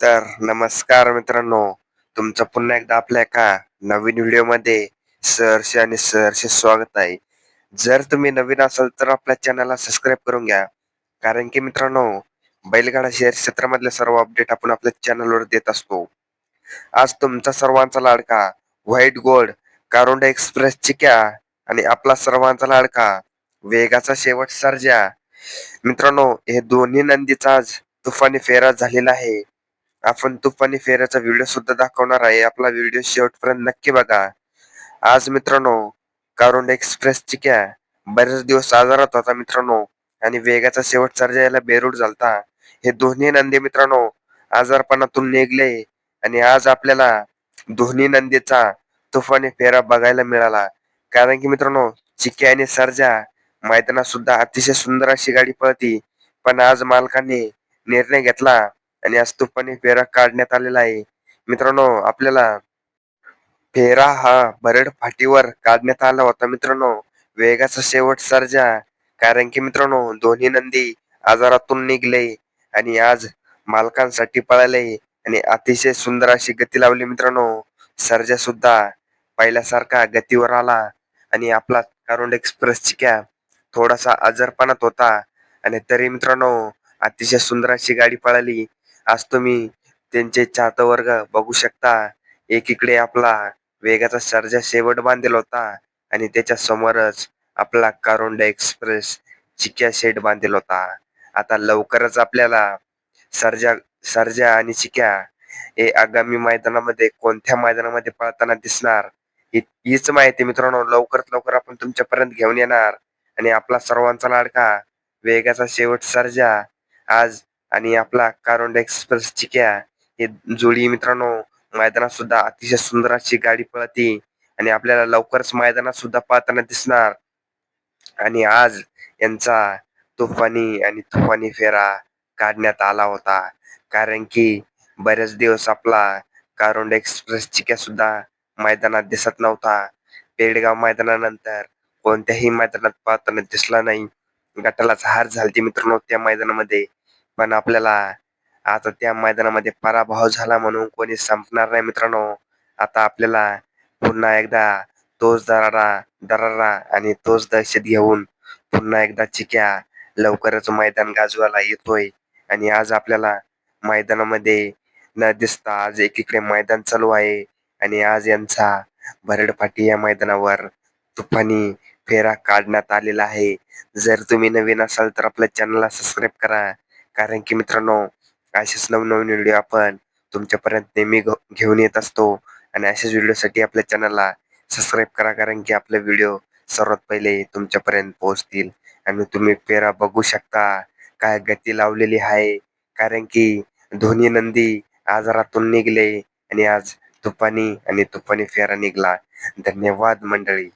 तर नमस्कार मित्रांनो तुमचं पुन्हा एकदा आपल्या एका नवीन व्हिडिओमध्ये सरसे आणि सरसे स्वागत आहे. जर तुम्ही नवीन असाल तर आपल्या चॅनलला सबस्क्राईब करून घ्या. कारण की मित्रांनो बैलगाडा शेअर क्षेत्रामधले सर्व अपडेट आपण आपल्या चॅनलवर देत असतो. आज तुमचा सर्वांचा लाडका white gold Karonda express Chikya आणि आपला सर्वांचा लाडका वेगाचा शेवट सर्जा. मित्रांनो हे दोन्ही नंदीचा आज तुफानी फेरा झालेला आहे. आपण तुफानी फेऱ्याचा व्हिडिओ सुद्धा दाखवणार आहे. आपला व्हिडिओ शेवटपर्यंत नक्की बघा. आज मित्रांनो कारुंड एक्सप्रेस चिक्या बरेच दिवस आजारात होता मित्रांनो. आणि वेगाचा शेवट सर्जायला बेरूड झालता. हे दोन्ही नंदी मित्रांनो आजारपणातून निघले. आणि आज आपल्याला दोन्ही नंदीचा तुफानी फेरा बघायला मिळाला. कारण की मित्रांनो चिक्या आणि सर्जा मैदानात सुद्धा अतिशय सुंदर अशी गाडी पळती. पण आज मालकाने निर्णय घेतला. आणि आज तुफानी फेरा काढण्यात आलेला आहे. मित्रांनो आपल्याला फेरा हा बरड फाटीवर काढण्यात आला होता मित्रांनो. वेगाचा शेवट सर्जा. कारण की मित्रांनो दोन्ही नंदी आजारातून निघले आणि आज मालकांसाठी पळाले आणि अतिशय सुंदर अशी गती लावली मित्रांनो. सर्जा सुद्धा पहिल्यासारखा गतीवर आला आणि आपला कारुंड एक्सप्रेस चिक्या थोडासा आजारपणात होता. आणि तरी मित्रांनो अतिशय सुंदर अशी गाडी पळाली. आज तुम्ही त्यांचे चाहत वर्ग बघू शकता. एकीकडे आपला वेगाचा सर्जा शेवट बांधलेला होता आणि त्याच्या समोरच आपला कारोंडा एक्सप्रेस चिक्या शेट बांधलेला होता. आता लवकरच आपल्याला सर्जा सर्जा आणि चिक्या हे आगामी मैदानामध्ये कोणत्या मैदानामध्ये पळताना दिसणार? हीच माहिती मित्रांनो लवकरात लवकर आपण तुमच्यापर्यंत घेऊन येणार. आणि आपला सर्वांचा लाडका वेगाचा शेवट सर्जा आज आणि आपला कारोंड एक्सप्रेस चिक्या हे जोडी मित्रांनो मैदानात सुद्धा अतिशय सुंदर अशी गाडी पळती आणि आपल्याला लवकरच मैदानात सुद्धा पाहताना दिसणार. आणि आज यांचा तुफानी आणि तुफानी फेरा काढण्यात आला होता. कारण की बरेच दिवस आपला कारोंड एक्सप्रेस चिक्या सुद्धा मैदानात दिसत नव्हता. पेडगाव मैदानानंतर कोणत्याही मैदानात पाहताना दिसला नाही. गटालाच हार झालती मित्रांनो त्या मैदानामध्ये. पण आपल्याला आता त्या मैदानामध्ये पराभव झाला म्हणून कोणी संपणार नाही मित्रांनो. आता आपल्याला पुन्हा एकदा तोच दरारा दरारा आणि तोच दहशत घेऊन पुन्हा एकदा चिक्या लवकरच मैदान गाजवायला येतोय. आणि आज आपल्याला मैदानामध्ये न दिसता आज एकीकडे मैदान चालू आहे. आणि आज यांचा भरडपाटी या मैदानावर तुफानी फेरा काढण्यात आलेला आहे. जर तुम्ही नवीन असाल तर आपल्या चॅनलला सबस्क्राईब करा. कारण की मित्रांनो असेच नवनवीन व्हिडिओ आपण तुमच्यापर्यंत नेहमी घेऊन येत असतो. आणि अशाच व्हिडिओसाठी आपल्या चॅनलला सबस्क्राईब करा कारण की आपले व्हिडिओ सर्वात पहिले तुमच्यापर्यंत पोहोचतील. आणि तुम्ही फेरा बघू शकता काय गती लावलेली आहे. कारण की धोनी नंदी आजारातून निघले आणि आज तुफानी आणि तुफानी फेरा निघला. धन्यवाद मंडळी.